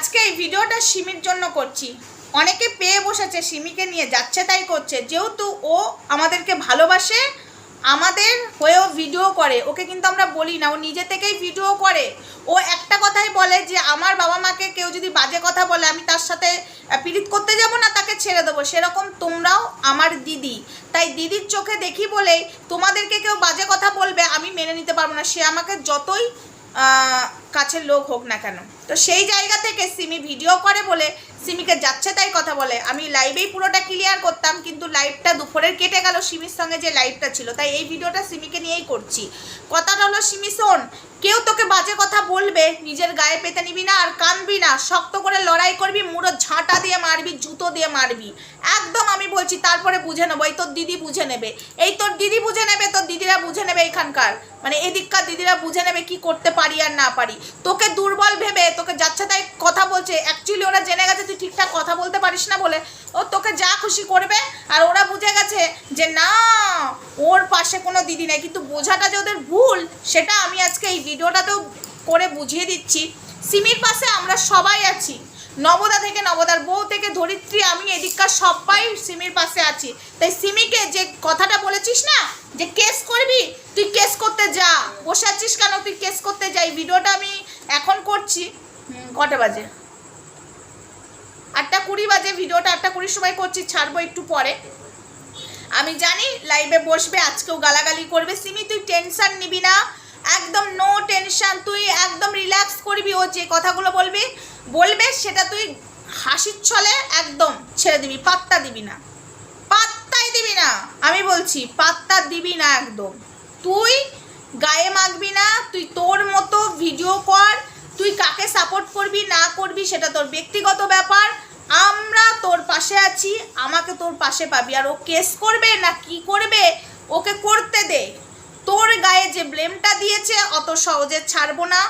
আজকে এই ভিডিওটা সিমির জন্য করছি। অনেকে পেয়ে বসেছে, সিমিকে নিয়ে যাচ্ছে তাই করছে। যেহেতু ও আমাদেরকে ভালোবাসে, আমাদের হয়েও ভিডিও করে। ওকে কিন্তু আমরা বলি না, ও নিজে থেকেই ভিডিও করে। ও একটা কথাই বলে যে, আমার বাবা মাকে কেউ যদি বাজে কথা বলে, আমি তার সাথে পীড়িত করতে যাব না, তাকে ছেড়ে দেবো। সেরকম তোমরাও আমার দিদি। তাই দিদির চোখে দেখি বলেই তোমাদেরকে কেউ বাজে কথা বলবে, আমি মেনে নিতে পারব না। সে আমাকে যতই কাছের লোক হোক না কেন। তো সেই জায়গা থেকে সিমি ভিডিও করে বলে, সিমিকে যাচ্ছে তাই কথা বলে। আমি লাইভেই পুরোটা ক্লিয়ার করতাম, কিন্তু লাইভটা দুপুরের কেটে গেল সিমির সঙ্গে যে লাইভটা ছিল। তাই এই ভিডিওটা সিমিকে নিয়েই করছি। কথাটা হলো, সিমি, শোন, কেউ তোকে বাজে কথা বলবে, নিজের গায়ে পেতে নিবি না আর কানবি না। শক্ত করে লড়াই করবি, মুড়ো ঝাঁটা দিয়ে মারবি, জুতো দিয়ে মারবি। একদম আমি বলছি, তারপরে বুঝে নেব। এই তোর দিদি বুঝে নেবে। এই তোর দিদি বুঝে নেবে, তোর দিদিরা বুঝে নেবে এখানকার। মানে এদিককার দিদিরা বুঝে নেবে কি করতে পারি আর না পারি। তোকে দুর্বল ভেবে, তোকে যাচ্ছে তাই কথা বলছে অ্যাকচুয়ালি ওরা জেনে গেছে তুই ঠিকঠাক কথা বলতে পারিস না বলে। ও তোকে যা খুশি করবে, আর ওরা বুঝে গেছে যে না, ওর পাশে কোনো দিদি নেই। কিন্তু বোঝাটা যে ওদের ভুল, সেটা আমি আজকে এই ভিডিওটাতেও করে বুঝিয়ে দিচ্ছি। সিমির পাশে আমরা সবাই আছি। নবদা থেকে নবদার বউ থেকে ধরিত্রী, আমি, এদিককার সবাই সিমির পাশে আছি। তাই সিমিকে যে কথাটা বলেছিস না যে কেস করবি, তুই কেস করতে যা। বসে আছিস কেন? তুই কেস করতে যাই। ভিডিওটা আমি এখন করছি। কটা বাজে? আটটা কুড়ি বাজে ভিডিওটা, আটটা কুড়ির সময় করছি, ছাড়বো একটু পরে। আমি জানি লাইভে বসবে, আজকেও গালাগালি করবে। সিমি, তুই টেনশন নিবি না। একদম নো টেনশন তুই একদম রিল্যাক্স করবি। ও যে কথাগুলো বলবি, বলবে, সেটা তুই হাসির ছলে একদম ছেড়ে দিবি, পাত্তা দিবি না। দিবি না। আমি বলছি, পাত্তা দিবি না একদম। তুই গায়ে মাখবি না, তুই তোর মতো ভিডিও কর, তুই কাকে সাপোর্ট করবি, না করবি, সেটা তোর ব্যক্তিগত ব্যাপার। আমরা তোর পাশে আছি, আমাকে তোর পাশে পাবি। আর ও কেস করবে না কি করবে, ওকে করতে দে। তোর গায়ে যে ব্লেমটা দিয়েছে, অত সহজে ছাড়বো না।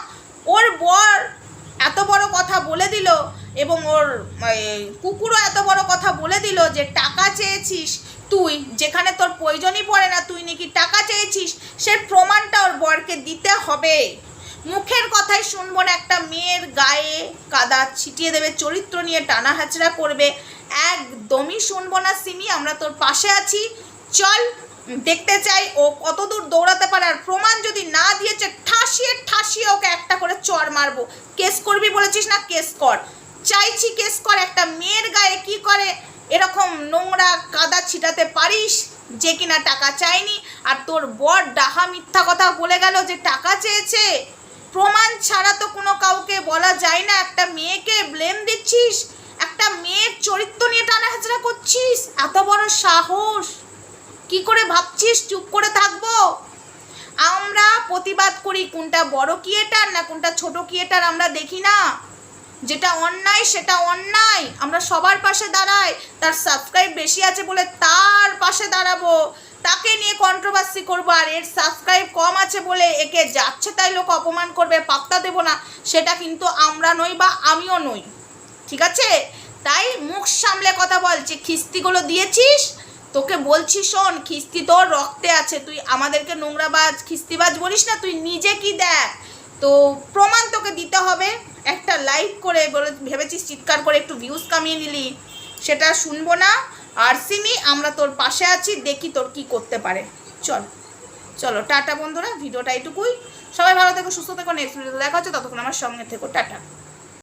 ওর বর এত বড় কথা বলে দিল এবং ওর কুকুরও এত বড় কথা বলে দিল যে, টাকা চেয়েছিস তুই, যেখানে তোর প্রয়োজনই পড়ে না, তুই নাকি টাকা চেয়েছিস, সে প্রমাণটা ওর বরকে দিতে হবে। মুখের কথাই শুনব না, একটা মেয়ের গায়ে কাদা ছিটিয়ে দেবে, চরিত্র নিয়ে টানা হাচড়া করবে। একদমই শুনব না, সিমি, আমরা তোর পাশে আছি। চল, দেখতে চাই ও কতদূর দৌড়াতে পারে, আর প্রমাণ যদি না দিয়েছে, ঠাসিয়ে ঠাসিয়ে ওকে একটা করে চর মারবো। কেস করবি বলেছিস না, কেস কর। চাইছি কেস কর, একটা মেয়ের গায়ে কি করে? এরকম নোংরা কাদা ছিটাতে পারিস যে কিনা টাকা চায়নি আর তোর বর ডাহা মিথ্যা কথা বলে গেল যে টাকা চেয়েছে। প্রমাণ ছাড়া তো কোনো কাউকে বলা যায় না। একটা মেয়েকে ব্লেম দিচ্ছিস, একটা মেয়ের চরিত্র নিয়ে টানা হাজরা করছিস। এত বড় সাহস। কি করে ভাবছিস? চুপ করে থাকব। আমরা প্রতিবাদ করি কোনটা বড় কিয়েটার না কোনটা ছোট কিয়েটার আমরা দেখি না। যেটা অন্যায়, সেটা অন্যায়। আমরা সবার পাশে দাঁড়াই। তার সাবস্ক্রাইব বেশি আছে বলে তার পাশে দাঁড়াবো। তাকে নিয়ে কন্ট্রোভার্সি করব। আর এর সাবস্ক্রাইব কম আছে বলে একে যাচ্ছে তাই লোক অপমান করবে, পাত্তা দেবো না। সেটা কিন্তু আমরা নই বা আমিও নই। ঠিক আছে? তাই মুখ সামলে কথা বলছি খিস্তিগুলো দিয়েছিস? তোকে বলছি শোন, খিস্তি তোর রক্তে আছে। তুই আমাদেরকে নোংরাবাজ খিস্তিবাজ বলিস না, তুই নিজে কি দেখ? তো প্রমাণ তোকে দিতে হবে। একটা লাইক করে বলে ভেবেছিস চিৎকার করে একটু ভিউজ কামিয়ে নিলি, সেটা শুনব না। আর সিমি, আমরা তোর পাশে আছি, দেখি তোর কি করতে পারে। চল, চলো, টাটা বন্ধুরা, ভিডিওটা এটুকুই। সবাই ভালো থেকো, সুস্থ থেকো নেক্সট ভিডিও দেখা হচ্ছে, ততক্ষণ আমার সঙ্গে থেকো, টাটা।